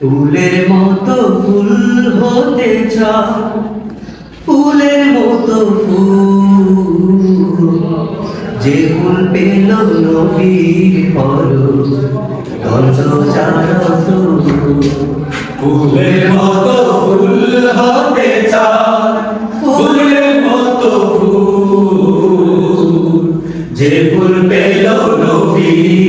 ফুলের মতো ফুল হতে চাও। ফুলের মতো ফুল। যে ফুল পেল নবীর চারত ফুলের মতো ফুল হতে চায় ফুলের মতো ফুল। যে ফুল পেল নবীর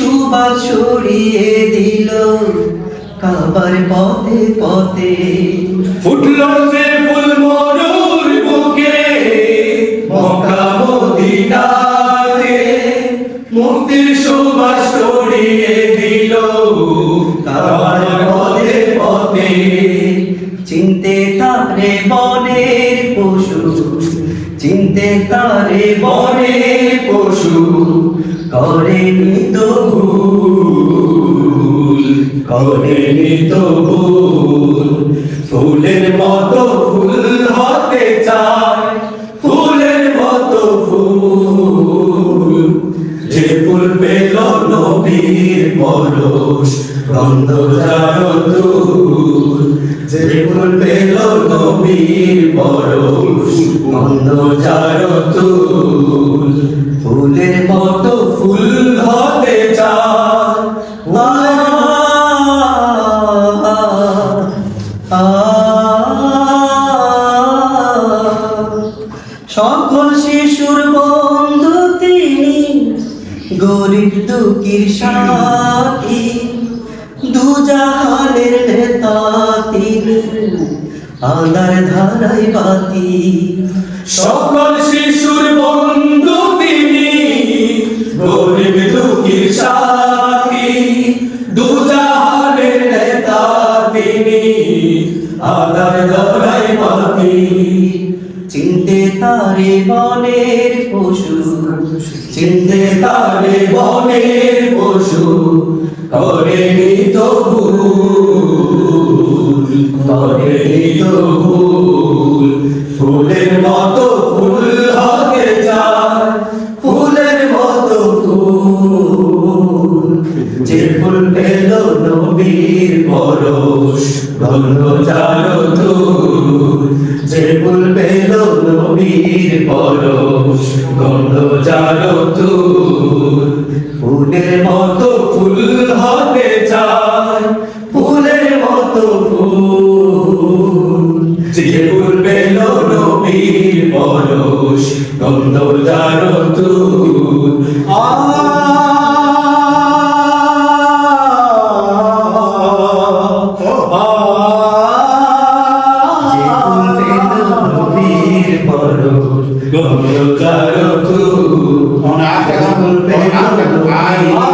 সুবাস ছড়িয়ে দিল। কাবার পথে পথে ফুটলো যে ফুল মরুর বুকে মক্কা মদিনাতে মুক্তির সুবাস ছড়িয়ে দিল। কাবার পথে পথে চিনতে তারে বনের পশু চিনতে তারে বনের পশু করে নিত ভুল করেনি তো ভুল ফুলের মতো ফুল হতে চায়? ফুলের মতো ফুল। যে ফুল পেল নবীর পরশ গন্ধ জারতুল যে ফুল পেল নবীর পরশ গন্ধ ফুলের সকল শিশুর বন্ধু তিনি, গরিব দুঃখীর সাথী, দুজাহানের নেতা তিনি আদার ধারাই বাতি। সকল শিশুর বন্ধু তিনি, গরিব দুঃখীর সাথী, দুজাহানের নেতা তিনি আদার দরাই মাতি চিনতে তারে বনের পশু, চিনতে তারে বনের পশু করেনি তো করেনি তো ফুলের মতো ফুল হতে চায় ফুলের মতো ফুল। যে ফুল পেল নবীর পরশ গন্ধ চারতুল গন্ধ চারতুল ফুলের মতো ফুল হতে চায় ফুলের মতো ফুল। যে ফুল পেল নবীর পরশ গন্ধ চারতুল আ পরশ গন্ধ চারতুল Ona